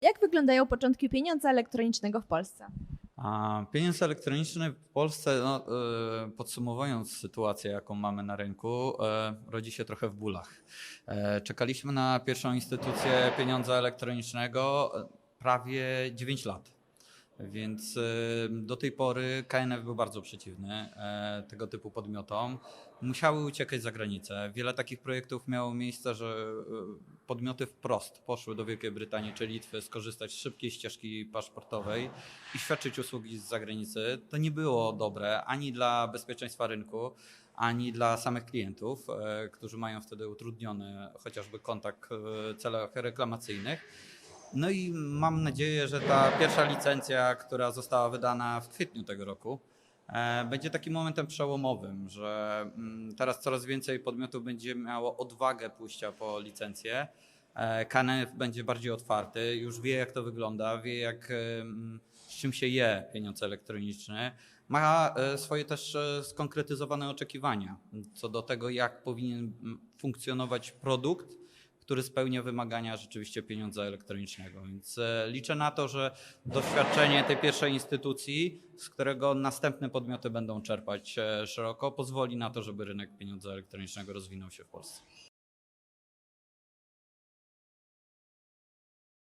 Jak wyglądają początki pieniądza elektronicznego w Polsce? A pieniądz elektroniczny w Polsce, no, e, podsumowując sytuację, jaką mamy na rynku, e, rodzi się trochę w bólach. E, Czekaliśmy na pierwszą instytucję pieniądza elektronicznego prawie 9 lat. Więc e, do tej pory KNF był bardzo przeciwny e, tego typu podmiotom. Musiały uciekać za granicę. Wiele takich projektów miało miejsce, że e, podmioty wprost poszły do Wielkiej Brytanii czy Litwy skorzystać z szybkiej ścieżki paszportowej i świadczyć usługi z zagranicy. To nie było dobre ani dla bezpieczeństwa rynku, ani dla samych klientów, którzy mają wtedy utrudniony chociażby kontakt w celach reklamacyjnych. No i mam nadzieję, że ta pierwsza licencja, która została wydana w kwietniu tego roku, e, będzie takim momentem przełomowym, że mm, teraz coraz więcej podmiotów będzie miało odwagę pójścia po licencję. E, KNF będzie bardziej otwarty, już wie jak to wygląda, wie jak, em, z czym się je pieniądz elektroniczny. Ma e, swoje też e, skonkretyzowane oczekiwania co do tego, jak powinien mm, funkcjonować produkt, który spełnia wymagania rzeczywiście pieniądza elektronicznego. Więc e, liczę na to, że doświadczenie tej pierwszej instytucji, z którego następne podmioty będą czerpać e, szeroko, pozwoli na to, żeby rynek pieniądza elektronicznego rozwinął się w Polsce.